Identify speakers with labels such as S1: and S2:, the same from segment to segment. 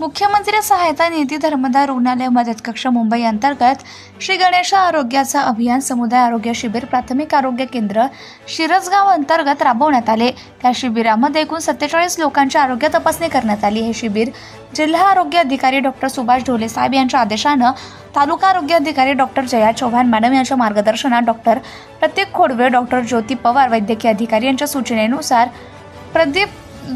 S1: मुख्यमंत्री सहायता निधी धर्मदाय रुग्णालय मदत कक्ष मुंबई अंतर्गत श्री गणेश आरोग्याचा अभियान समुदाय आरोग्य शिबिर प्राथमिक आरोग्य केंद्र शिरसगाव अंतर्गत राबवण्यात आले. त्या शिबिरामध्ये एकूण सत्तेचाळीस लोकांची आरोग्य तपासणी करण्यात आली. हे शिबिर जिल्हा आरोग्य अधिकारी डॉक्टर सुभाष ढोले साहेब यांच्या आदेशानं तालुका आरोग्य अधिकारी डॉक्टर जया चव्हाण मॅडम यांच्या मार्गदर्शनात डॉक्टर प्रत्येक खोडवे डॉक्टर ज्योती पवार वैद्यकीय अधिकारी यांच्या सूचनेनुसार प्रदीप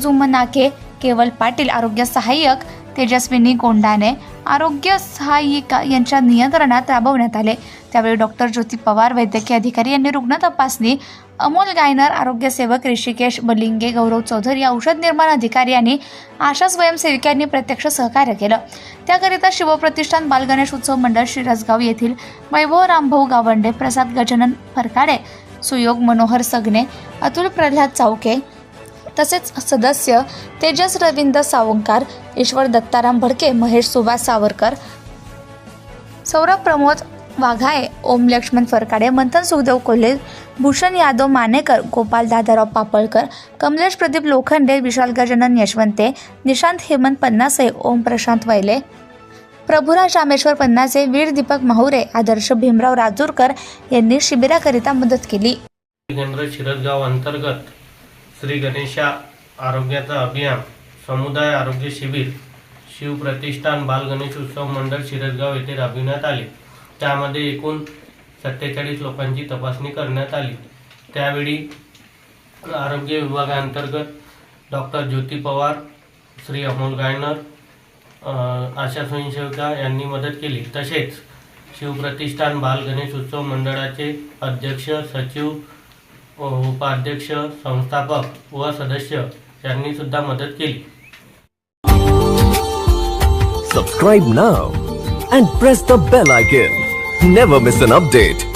S1: जुमनाके केवल पाटील आरोग्य सहाय्यक तेजस्विनी गोंडाने आरोग्य सहाय्यिका यांच्या नियंत्रणात राबवण्यात आले. त्यावेळी डॉक्टर ज्योती पवार वैद्यकीय अधिकारी यांनी रुग्ण तपासणी अमोल गायनर आरोग्य सेवक ऋषिकेश बलिंगे गौरव चौधरी औषध निर्माण अधिकारी आणि आशा स्वयंसेविकांनी प्रत्यक्ष सहकार्य केलं. त्याकरिता शिवप्रतिष्ठान बालगणेश उत्सव मंडळ श्रीरसगाव येथील वैभव रामभाऊ गावंडे प्रसाद गजानन फरकाडे सुयोग मनोहर सगने अतुल प्रल्हाद चौके तसेच सदस्य तेजस रविंद्र सावंकार ईश्वर दत्ताराम भडके महेश सुभाष सावरकर सौरभ प्रमोद वाघाय ओम लक्ष्मण फरकाडे मंथन सुखदेव कोल्हे भूषण यादव मानेकर गोपाल दादाराव पापळकर कमलेश प्रदीप लोखंडे विशाल गजानन यशवंते निशांत हेमंत पन्नासे ओम प्रशांत वैले प्रभुराज रामेश्वर पन्नासे वीर दीपक माहुरे आदर्श भीमराव राजूरकर यांनी शिबिराकरिता मदत केली.
S2: केंद्र अंतर्गत श्री गणेशा आरोग्याचा अभियान समुदाय आरोग्य शिबिर शिवप्रतिष्ठान बालगणेश उत्सव मंडळ शिरसगाव येथे राबविण्यात आले. त्यामध्ये एकूण सत्तेचाळीस लोकांची तपासणी करण्यात आली. त्यावेळी आरोग्य विभागाअंतर्गत डॉक्टर ज्योती पवार श्री अमोल गायनर आशा स्वयंसेविका यांनी मदत केली. तसेच शिवप्रतिष्ठान बालगणेश उत्सव मंडळाचे अध्यक्ष सचिव उपाध्यक्ष संस्थापक व सदस्य यांनी सुद्धा मदत केली
S3: Subscribe now and press the bell icon. Never miss an update.